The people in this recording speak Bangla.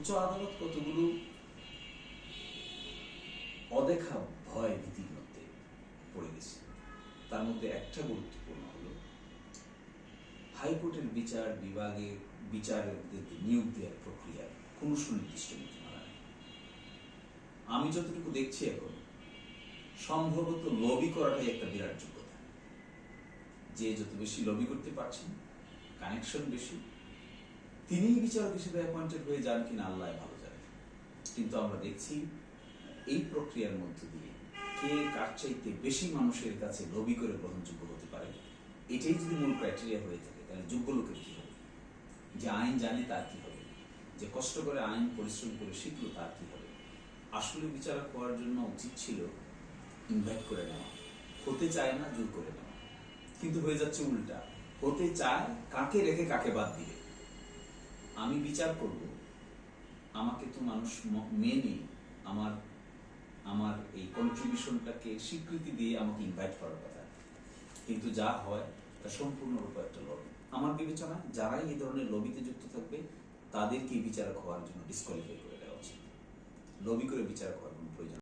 উচ্চ আদালত কতগুলো অদেখা ভয় ভীতির মধ্যে পড়ে গেছে। তার মধ্যে একটা গুরুত্বপূর্ণ হলো, হাইকোর্টের বিচার বিভাগের বিচারকদেরকে নিয়োগ দেওয়ার প্রক্রিয়ার কোনো সুনির্দিষ্ট নীতিমালা নেই। আমি যতটুকু দেখছি এখন, সম্ভবত লবি করাটাই একটা বিরাট যোগ্যতা। যে যত বেশি লবি করতে পারছেন কানেকশন বেশি তিনিই বিচারক হিসেবে অ্যাপয়েন্টেড হয়ে যান কিনা আল্লাহ ভালো জানে। কিন্তু আমরা দেখছি, এই প্রক্রিয়ার মধ্য দিয়ে কে কার চাইতে বেশি মানুষের কাছে লবি করে গ্রহণযোগ্য হতে পারে, এটাই যদি মূল ক্রাইটেরিয়া হয়ে থাকে, তাহলে যোগ্য লোকের কি হবে? যে আইন জানে তার কি হবে? যে কষ্ট করে আইন পরিশ্রম করে শিখলো তার কি হবে? আসলে বিচারক হওয়ার জন্য উচিত ছিল ইনভাইট করে নেওয়া। হতে চায় না, জোর করে নেওয়া। কিন্তু হয়ে যাচ্ছে উল্টা। হতে চায় কাকে রেখে কাকে বাদ দিবে? আমি বিচার করব, আমাকে তো মানুষ মেনে, আমার আমার এই কন্ট্রিবিউশনটাকে স্বীকৃতি দিয়ে আমাকে ইনভাইট করার কথা। কিন্তু যা হয়, তা সম্পূর্ণরূপে একটা লবি আমার বিবেচনায় যারাই এই ধরনের লবিতে যুক্ত থাকবে, তাদেরকে বিচারক হওয়ার জন্য ডিসকোয়ালিফাই করে দেওয়া উচিত। লবি করে বিচারক হওয়ার কোনো প্রয়োজন